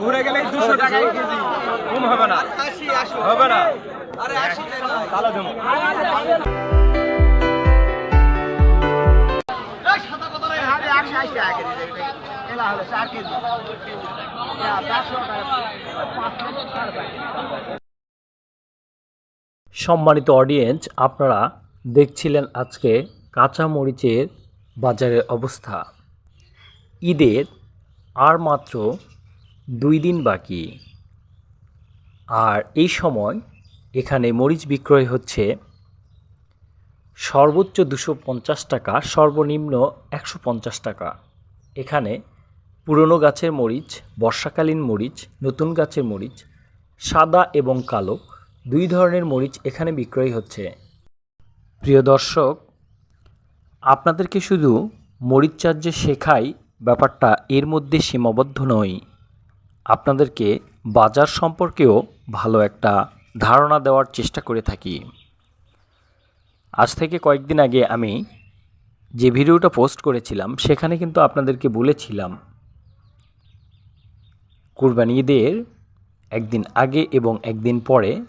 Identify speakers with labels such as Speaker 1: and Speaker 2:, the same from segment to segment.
Speaker 1: ঘুরে টাকা কেজি। হবে না। হবে না।
Speaker 2: সম্মানিত অডিয়েন্স, আপনারা দেখছিলেন আজকে কাঁচা মরিচের বাজারের অবস্থা। ঈদের আর মাত্র দুই দিন বাকি। আর এই সময় এখানে মরিচ বিক্রয় হচ্ছে সর্বোচ্চ দুশো পঞ্চাশ টাকা, সর্বনিম্ন একশো পঞ্চাশ টাকা। এখানে পুরনো গাছের মরিচ, বর্ষাকালীন মরিচ, নতুন গাছের মরিচ, সাদা এবং কালো দুই ধরনের মরিচ এখানে বিক্রয় হচ্ছে। প্রিয় দর্শক, আপনাদেরকে শুধু মরিচ যে শেখাই ব্যাপারটা এর মধ্যে সীমাবদ্ধ নয় আপনাদেরকে বাজার সম্পর্কেও ভালো একটা ধারণা দেওয়ার চেষ্টা করে থাকি। আজ থেকে কয়েকদিন আগে আমি যে ভিডিওটা পোস্ট করেছিলাম, সেখানে কিন্তু আপনাদেরকে বলেছিলাম, কুরবানি ঈদের একদিন আগে এবং একদিন পরে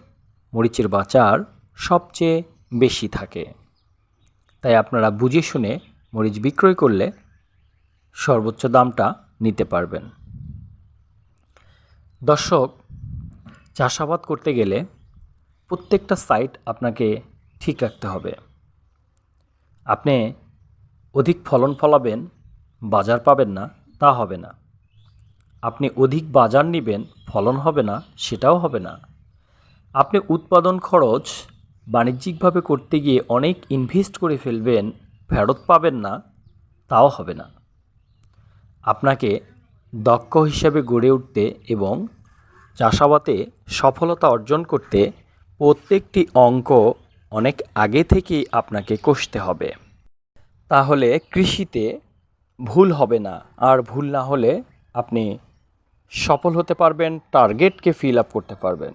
Speaker 2: মরিচের বাজার সবচেয়ে বেশি থাকে। তাই আপনারা বুঝে শুনে মরিচ বিক্রয় করলে সর্বোচ্চ দামটা নিতে পারবেন। দর্শক, চাষাবাদ করতে গেলে প্রত্যেকটা সাইট আপনাকে ঠিক রাখতে হবে। আপনি অধিক ফলন ফলাবেন, বাজার পাবেন না, তা হবে না। আপনি অধিক বাজার নেবেন, ফলন হবে না, সেটাও হবে না। আপনি উৎপাদন খরচ বাণিজ্যিকভাবে করতে গিয়ে অনেক ইনভেস্ট করে ফেলবেন, ফেরত পাবেন না, তাও হবে না। আপনাকে দক্ষ হিসাবে গড়ে উঠতে এবং চাষাবাদে সফলতা অর্জন করতে প্রত্যেকটি অঙ্ক অনেক আগে থেকেই আপনাকে কষতে হবে। তাহলে কৃষিতে ভুল হবে না। আর ভুল না হলে আপনি সফল হতে পারবেন, টার্গেটকে ফিল আপ করতে পারবেন।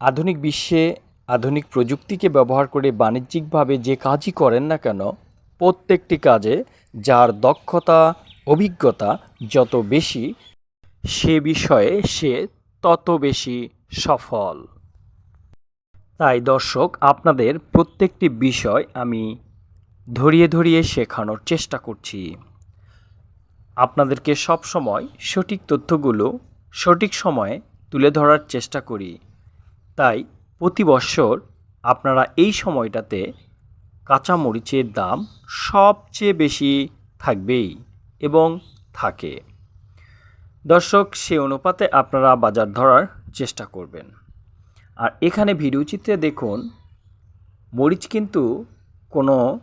Speaker 2: আধুনিক বিশ্বে আধুনিক প্রযুক্তিকে ব্যবহার করে বাণিজ্যিকভাবে যে কাজই করেন না কেন, প্রত্যেকটি কাজে যার দক্ষতা অভিজ্ঞতা যত বেশি, সে বিষয়ে সে তত বেশি সফল। তাই দর্শক, আপনাদের প্রত্যেকটি বিষয় আমি ধরিয়ে ধরিয়ে শেখানোর চেষ্টা করছি। আপনাদেরকে সব সময় সঠিক তথ্যগুলো সঠিক সময়ে তুলে ধরার চেষ্টা করি। তাই প্রতি বৎসর আপনারা এই সময়টাতে কাঁচামরিচের দাম সবচেয়ে বেশি থাকবেই। এবং থাকে। দর্শক, সে অনুপাতে আপনারা বাজার ধরার চেষ্টা করবেন। আর এখানে ভিডিও চিত্রে দেখুন, মরিচ কিন্তু কোনো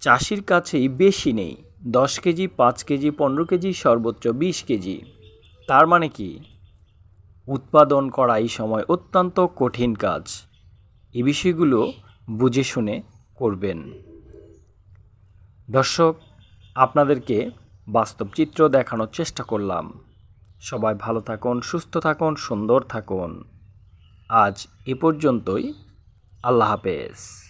Speaker 2: চাষির কাছেই বেশি নেই। দশ কেজি, পাঁচ কেজি, পনেরো কেজি, সর্বোচ্চ বিশ কেজি। তার মানে কি? উৎপাদন করা এই সময় অত্যন্ত কঠিন কাজ। এই বিষয়গুলো বুঝে শুনে করবেন। দর্শক, আপনাদেরকে বাস্তব চিত্র দেখানোর চেষ্টা করলাম। সবাই ভালো থাকুন, সুস্থ থাকুন, সুন্দর থাকুন। আজ এ পর্যন্তই। আল্লাহ হাফেজ।